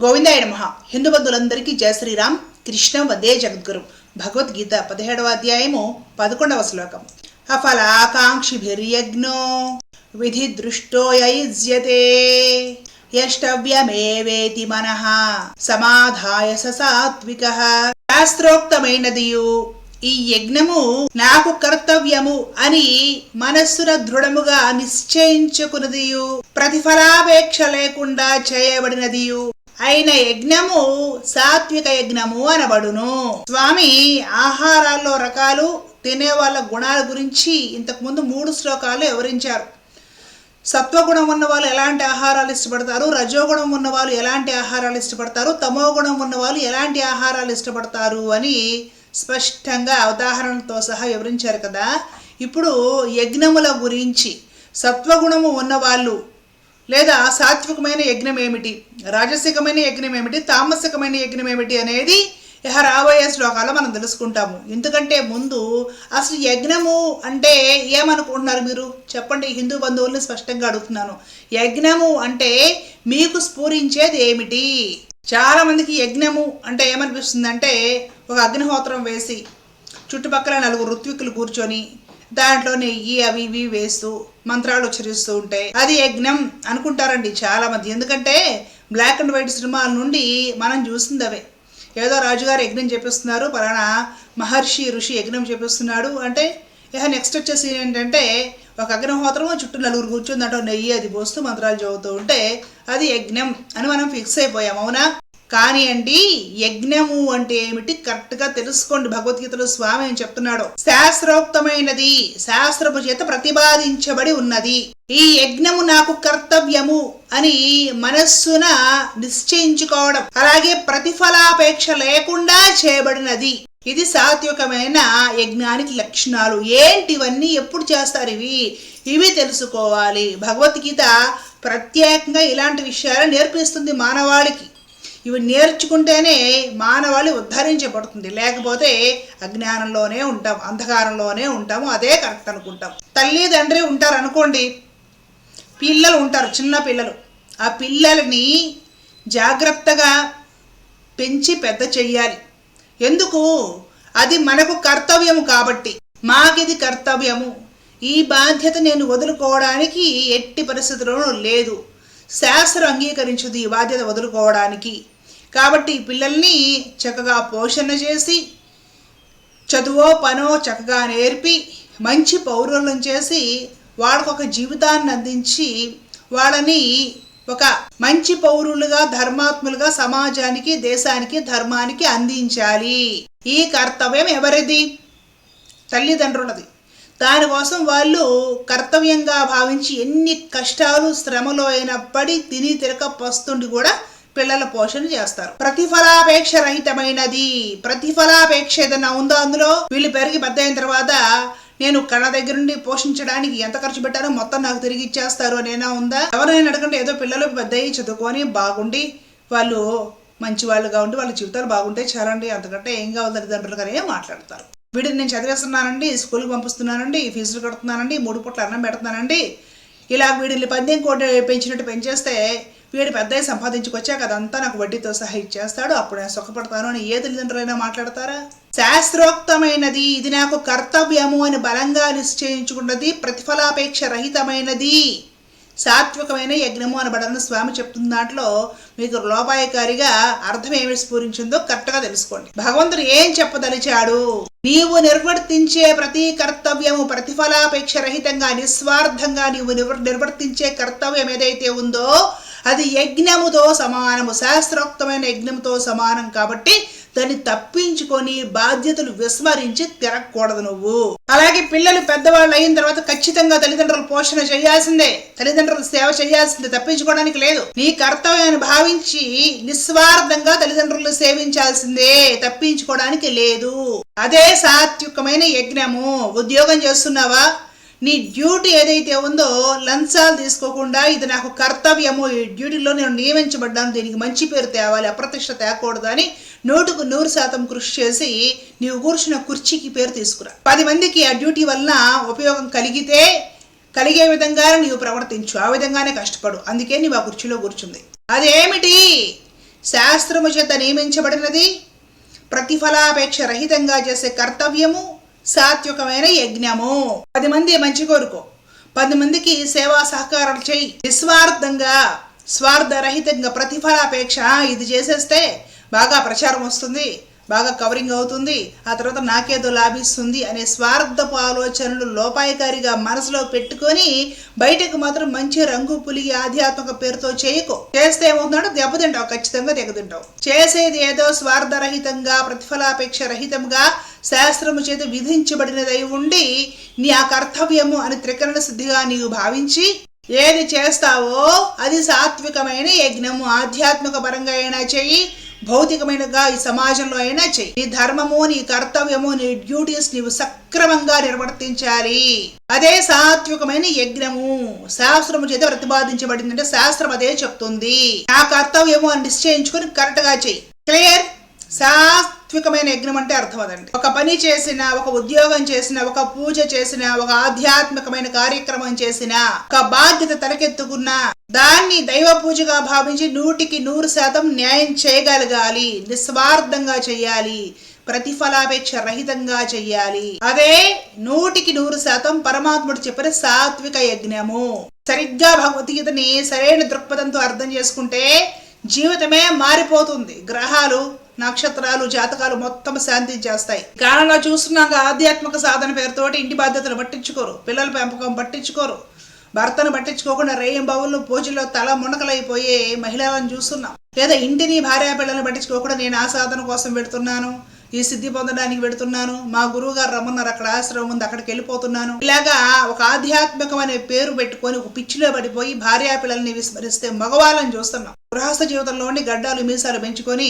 గోవిందాయ నమ. హిందూ బంధువులందరికీ జయ శ్రీరామ్. కృష్ణ వందే జగద్గురు. భగవద్గీత పదిహేడవ అధ్యాయము పదకొండవ శ్లోకం. అఫలాకాంక్షిభిర్యజ్ఞో విధి దృష్టో యైజ్యతే యష్టవ్యమేవేతి మనః. సమాధాయ స సాత్విక. శాస్త్రోక్తమైనదియు. ఈ యజ్ఞము నాకు కర్తవ్యము అని మనస్సున దృఢముగా నిశ్చయించుకున్నదియు. ప్రతిఫలాపేక్ష లేకుండా చేయబడినదియు. అయిన యజ్ఞము సాత్విక యజ్ఞము అనబడును. స్వామి ఆహారాల్లో రకాలు తినే వాళ్ళ గుణాల గురించి ఇంతకుముందు మూడు శ్లోకాలు వివరించారు. సత్వగుణం ఉన్న వాళ్ళు ఎలాంటి ఆహారాలు ఇష్టపడతారు? రజోగుణం ఉన్న వాళ్ళు ఎలాంటి ఆహారాలు ఇష్టపడతారు? తమో గుణం ఉన్న వాళ్ళు ఎలాంటి ఆహారాలు ఇష్టపడతారు? అని స్పష్టంగా ఉదాహరణలతో సహా వివరించారు కదా. ఇప్పుడు యజ్ఞముల గురించి సత్వగుణము ఉన్నవాళ్ళు లేదా సాత్వికమైన యజ్ఞం ఏమిటి? రాజసికమైన యజ్ఞం ఏమిటి? తామసికమైన యజ్ఞం ఏమిటి అనేది ఇహ రాబోయే శ్లోకాల్లో మనం తెలుసుకుంటాము. ఎందుకంటే ముందు అసలు యజ్ఞము అంటే ఏమనుకుంటున్నారు మీరు? చెప్పండి హిందూ బంధువుల్ని స్పష్టంగా అడుగుతున్నాను. యజ్ఞము అంటే మీకు స్ఫూరించేది ఏమిటి? చాలా మందికి యజ్ఞము అంటే ఏమనిపిస్తుంది అంటే ఒక అగ్నిహోత్రం వేసి చుట్టుపక్కల నలుగురు ఋత్వికులు కూర్చొని దాంట్లో నెయ్యి అవి ఇవి వేస్తూ మంత్రాలు ఉచ్చరిస్తూ ఉంటే అది యజ్ఞం అనుకుంటారండి చాలా మంది ఎందుకంటే బ్లాక్ అండ్ వైట్ సినిమాల నుండి మనం చూసింది అవే ఏదో రాజుగారు యజ్ఞం చేపిస్తున్నారు పలానా మహర్షి ఋషి యజ్ఞం చేపిస్తున్నాడు అంటే ఇక నెక్స్ట్ వచ్చేసి ఏంటంటే ఒక అగ్నిహోత్రం చుట్టూ నలుగురు కూర్చుని దాంట్లో నెయ్యి అది పోస్తూ మంత్రాలు చదువుతూ ఉంటే అది యజ్ఞం అని మనం ఫిక్స్ అయిపోయాం అవునా? కానీ అండి యజ్ఞము అంటే ఏమిటి? కరెక్ట్గా తెలుసుకోండి. భగవద్గీతలో స్వామి ఏం చెప్తున్నాడు. శాస్త్రోక్తమైనది శాస్త్రము చేత ప్రతిపాదించబడి ఉన్నది. ఈ యజ్ఞము నాకు కర్తవ్యము అని మనస్సున నిశ్చయించుకోవడం అలాగే ప్రతిఫలాపేక్ష లేకుండా చేయబడినది. ఇది సాత్వికమైన యజ్ఞానికి లక్షణాలు. ఏంటివన్నీ ఎప్పుడు చేస్తారు ఇవి? ఇవి తెలుసుకోవాలి. భగవద్గీత ప్రత్యేకంగా ఇలాంటి విషయాలు నేర్పిస్తుంది మానవాళికి. ఇవి నేర్చుకుంటేనే మానవాళి ఉద్ధరించబడుతుంది. లేకపోతే అజ్ఞానంలోనే ఉంటాం అంధకారంలోనే ఉంటాము అదే కరెక్ట్ అనుకుంటాం. తల్లి తండ్రి ఉంటారు అనుకోండి పిల్లలు ఉంటారు చిన్న పిల్లలు. ఆ పిల్లలని జాగ్రత్తగా పెంచి పెద్ద చెయ్యాలి. ఎందుకు? అది మనకు కర్తవ్యము కాబట్టి. మాకిది కర్తవ్యము. ఈ బాధ్యత నేను వదులుకోవడానికి ఎట్టి పరిస్థితుల్లోనూ లేదు. శాస్త్రం అంగీకరించుది ఈ బాధ్యత వదులుకోవడానికి. కాబట్టి ఈ పిల్లల్ని చక్కగా పోషణ చేసి చదువో పనో చక్కగా నేర్పి మంచి పౌరులను చేసి వాళ్ళకు ఒక జీవితాన్ని అందించి వాళ్ళని ఒక మంచి పౌరులుగా ధర్మాత్ములుగా సమాజానికి దేశానికి ధర్మానికి అందించాలి. ఈ కర్తవ్యం ఎవరిది? తల్లిదండ్రులది. దానికోసం వాళ్ళు కర్తవ్యంగా భావించి ఎన్ని కష్టాలు శ్రమలో అయినప్పటి తిని తిరక పస్తుండి కూడా పిల్లల పోషణ చేస్తారు. ప్రతిఫలాపేక్ష రహితమైనది ప్రతిఫలాపేక్ష ఏదైనా ఉందో అందులో? వీళ్ళు పెరిగి పెద్ద అయిన తర్వాత నేను కళ్ళ దగ్గర నుండి పోషించడానికి ఎంత ఖర్చు పెట్టానో మొత్తం నాకు తిరిగి ఇచ్చేస్తారు అనేనా ఉందా? ఎవరైనా అడగండి ఏదో పిల్లలు పెద్ద అయ్యి చదువుకొని బాగుండి వాళ్ళు మంచి వాళ్ళుగా ఉండి వాళ్ళ జీవితాలు బాగుంటే చాలండి అంతకంటే ఏం కావాలి తల్లిదండ్రులు కానీ మాట్లాడతారు. వీడిని నేను చదివేస్తున్నానండి స్కూల్కి పంపిస్తున్నానండి ఫీజులు కడుతున్నానండి మూడు పూట్ల అన్నం పెడుతున్నానండి. ఇలా వీడిని పందెం కోటి పెంచినట్టు పెంచేస్తే వీడు పెద్ద సంపాదించుకొచ్చాక అదంతా నాకు వడ్డీతో సహా ఇచ్చేస్తాడు. అప్పుడు నేను సుఖపడతాను అని ఏ తల్లిదండ్రులైనా మాట్లాడతారా? శాస్త్రోక్తమైనది. ఇది నాకు కర్తవ్యము అని బలంగా నిశ్చయించుకున్నది. ప్రతిఫలాపేక్ష రహితమైనది. సాత్వికమైన యజ్ఞము అనబడని స్వామి చెప్తున్న దాంట్లో మీకు లోపాయకారిగా అర్థం ఏమి స్ఫూరించిందో కరెక్ట్గా తెలుసుకోండి. భగవంతుడు ఏం చెప్పదలిచాడు? నీవు నిర్వర్తించే ప్రతి కర్తవ్యము ప్రతిఫలాపేక్ష రహితంగా నిస్వార్థంగా నీవు నిర్వర్తించే కర్తవ్యం ఏదైతే ఉందో అది యజ్ఞముతో సమానము. శాస్త్రోక్తమైన యజ్ఞముతో సమానం కాబట్టి దాన్ని తప్పించుకొని బాధ్యతలు విస్మరించి తిరగకూడదు నువ్వు. అలాగే పిల్లలు పెద్దవాళ్ళు అయిన తర్వాత ఖచ్చితంగా తల్లిదండ్రులు పోషణ చేయాల్సిందే. తల్లిదండ్రులు సేవ చేయాల్సిందే. తప్పించుకోవడానికి లేదు. నీ కర్తవ్యాన్ని భావించి నిస్వార్థంగా తల్లిదండ్రులు సేవించాల్సిందే. తప్పించుకోవడానికి లేదు. అదే సాత్వికమైన యజ్ఞము. ఉద్యోగం చేస్తున్నావా? నీ డ్యూటీ ఏదైతే ఉందో లంచాలు తీసుకోకుండా ఇది నాకు కర్తవ్యము ఈ డ్యూటీలో నేను నియమించబడ్డాను దీనికి మంచి పేరు తేవాలి అప్రతిష్ట తేకూడదు అని నూటుకు నూరు శాతం కృషి చేసి నీవు కూర్చున్న కుర్చీకి పేరు తీసుకురా. పది మందికి ఆ డ్యూటీ వలన ఉపయోగం కలిగితే కలిగే విధంగానే నీవు ప్రవర్తించు. ఆ విధంగానే కష్టపడు. అందుకే నీవు ఆ కుర్చీలో కూర్చుంది. అదేమిటి? శాస్త్రము చేత నియమించబడినది ప్రతిఫలాపేక్ష రహితంగా చేసే కర్తవ్యము సాత్వికమైన యజ్ఞము. పది మంది మంచి కోరుకో. పది మందికి సేవా సహకారాలు చేయి. నిస్వార్థంగా స్వార్థరహితంగా ప్రతిఫలాపేక్ష ఇది చేసేస్తే బాగా ప్రచారం వస్తుంది బాగా కవరింగ్ అవుతుంది ఆ తర్వాత నాకేదో లాభిస్తుంది అనే స్వార్థపు ఆలోచనలు లోపాయకారిగా మనసులో పెట్టుకొని బయటకు మాత్రం మంచి రంగు పులిగి ఆధ్యాత్మిక పేరుతో చేయకు. చేస్తే ఏమవుతుందంటే దెబ్బతింటావు ఖచ్చితంగా దెబ్బతింటావు. చేసేది ఏదో స్వార్థరహితంగా ప్రతిఫలాపేక్ష రహితంగా శాస్త్రము చేత విధించబడినదై ఉండి నీ ఆ కర్తవ్యము అని త్రికరణ సిద్ధిగా నీవు భావించి ఏది చేస్తావో అది సాత్వికమైన యజ్ఞము ఆధ్యాత్మిక పరంగా అయినా చెయ్యి భౌతికమైనగా ఈ సమాజంలో అయినా చెయ్యి నీ ధర్మము నీ కర్తవ్యము నీ డ్యూటీస్ నీవు సక్రమంగా నిర్వర్తించాలి. అదే సాత్వికమైన యజ్ఞము. శాస్త్రము చేత ప్రతిపాదించబడిందంటే శాస్త్రం అదే చెప్తుంది. నా కర్తవ్యము అని నిశ్చయించుకొని కరెక్ట్గా చెయ్యి క్లియర్ సాత్వికమైన యజ్ఞం అంటే అర్థం అదండి. ఒక పని చేసిన ఒక ఉద్యోగం చేసిన ఒక పూజ చేసిన ఒక ఆధ్యాత్మికమైన కార్యక్రమం చేసిన ఒక బాధ్యత తలకెత్తుకున్న దాన్ని దైవ పూజగా భావించి నూటికి నూరు శాతం న్యాయం చేయగలగాలి నిస్వార్థంగా చెయ్యాలి ప్రతిఫలాపేక్ష రహితంగా చెయ్యాలి అదే నూటికి నూరు శాతం పరమాత్ముడు చెప్పిన సాత్విక యజ్ఞము. సరిగ్గా భగవద్గీతని సరైన దృక్పథంతో అర్థం చేసుకుంటే జీవితమే మారిపోతుంది. గ్రహాలు నక్షత్రాలు జాతకాలు మొత్తం శాంతి చేస్తాయి. కాలంలో చూస్తున్నాక ఆధ్యాత్మిక సాధన పేరుతోటి ఇంటి బాధ్యతలు పట్టించుకోరు. పిల్లల పెంపకం పట్టించుకోరు. భర్తను పట్టించుకోకుండా రేయం బావులు పూజలో తల మునకలైపోయే మహిళలను చూస్తున్నాం. లేదా ఇంటిని భార్య పిల్లల్ని పట్టించుకోకుండా నేను ఆ సాధన కోసం పెడుతున్నాను ఈ సిద్ధి పొందడానికి పెడుతున్నాను. మా గురువు గారు రమ్మన్నారు. అక్కడ ఆశ్రమం ఉంది. అక్కడికి వెళ్ళిపోతున్నాను. ఇలాగా ఒక ఆధ్యాత్మికమనే పేరు పెట్టుకొని ఒక పిచ్చిలో పడిపోయి భార్యా పిల్లల్ని విస్మరిస్తే మగవాళ్ళని చూస్తున్నాం. గృహస్థ జీవితంలోని గడ్డాలు మీసాలు పెంచుకొని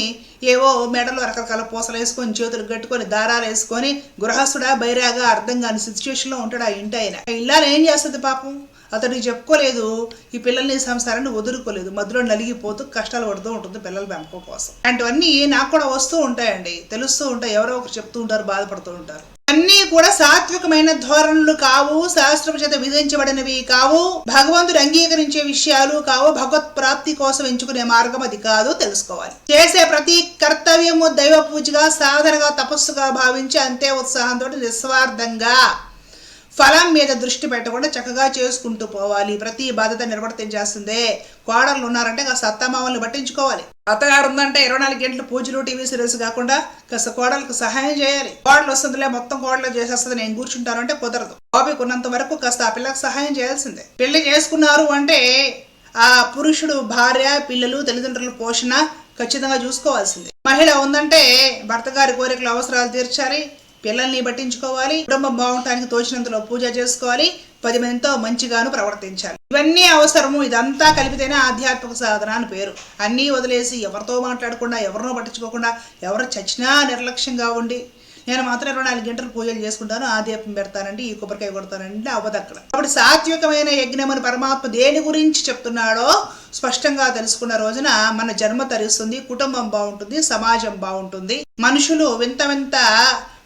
ఏవో మెడలో రకరకాల పూసలు వేసుకొని చేతులు కట్టుకొని దారాలు వేసుకొని గృహస్థుడా బైరాగా అర్థం కాని సిచ్యువేషన్లో ఉంటాడు ఆ ఇంటి ఆయన? ఇల్లాలు ఏం చేస్తుంది పాపం? అతడికి చెప్పుకోలేదు ఈ పిల్లల్ని సంసారాన్ని వదులుకోలేదు మధ్యలో నలిగిపోతూ కష్టాలు పడుతూ ఉంటుంది పిల్లల పెంపకం కోసం. అలాంటివన్నీ నాకు కూడా వస్తూ ఉంటాయండి. తెలుస్తూ ఉంటాయి ఎవరో ఒకరు చెప్తూ ఉంటారు బాధపడుతూ ఉంటారు. అన్నీ కూడా సాత్వికమైన ధోరణులు కావు శాస్త్రం చేత విధించబడినవి కావు భగవంతుడు అంగీకరించే విషయాలు కావు భగవత్ ప్రాప్తి కోసం ఎంచుకునే మార్గం అది కాదు తెలుసుకోవాలి. చేసే ప్రతి కర్తవ్యము దైవ పూజగా సాధనగా తపస్సుగా భావించి అంతే ఉత్సాహంతో నిస్వార్థంగా ఫలం మీద దృష్టి పెట్టకుండా చక్కగా చేసుకుంటూ పోవాలి. ప్రతి బాధ్యత నిర్వర్తించేస్తుందే కోడళ్ళు ఉన్నారంటే కాస్త అత్తమామల్ని పట్టించుకోవాలి. అత్తగారు ఉందంటే ఇరవై నాలుగు గంటలు పూజలు టీవీ సీరియల్స్ కాకుండా కాస్త కోడలకు సహాయం చేయాలి. కోడలు వస్తుందిలే మొత్తం కోడలు చేసేస్తుంది. నేను కూర్చుంటాను అంటే కుదరదు. ఓపిక ఉన్నంత వరకు కాస్త ఆ పిల్లకి సహాయం చేయాల్సిందే. పెళ్ళి చేసుకున్నారు అంటే ఆ పురుషుడు భార్య పిల్లలు తల్లిదండ్రుల పోషణ ఖచ్చితంగా చూసుకోవాల్సిందే. మహిళ ఉందంటే భర్త గారి కోరికలు అవసరాలు తీర్చాలి. పిల్లల్ని పట్టించుకోవాలి కుటుంబం బాగుంటానికి తోచినంతలో పూజ చేసుకోవాలి పది మందితో మంచిగాను ప్రవర్తించాలి. ఇవన్నీ అవసరము ఇదంతా కలిపితేనే ఆధ్యాత్మిక సాధన అని పేరు. అన్నీ వదిలేసి ఎవరితో మాట్లాడకుండా ఎవరినో పట్టించుకోకుండా ఎవరు చచ్చినా నిర్లక్ష్యంగా ఉండి నేను మాత్రం ఇరవై నాలుగు గంటలు పూజలు చేసుకుంటాను ఆ దీపం పెడతానండి ఈ కొబ్బరికాయ కొడతానండి అవ్వదు అక్కడ కాబట్టి సాత్వికమైన యజ్ఞం అని పరమాత్మ దేని గురించి చెప్తున్నాడో స్పష్టంగా తెలుసుకున్న రోజున మన జన్మ తరుస్తుంది కుటుంబం బాగుంటుంది సమాజం బాగుంటుంది. మనుషులు వింత వింత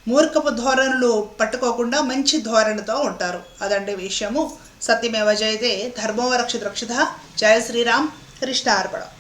మూర్ఖపు ధోరణులు పట్టుకోకుండా మంచి ధోరణితో ఉంటారు. అదండి విషయము. సత్యమేవ జయతే ధర్మో రక్షిత. జయ శ్రీరామ్. కృష్ణ అర్పణం.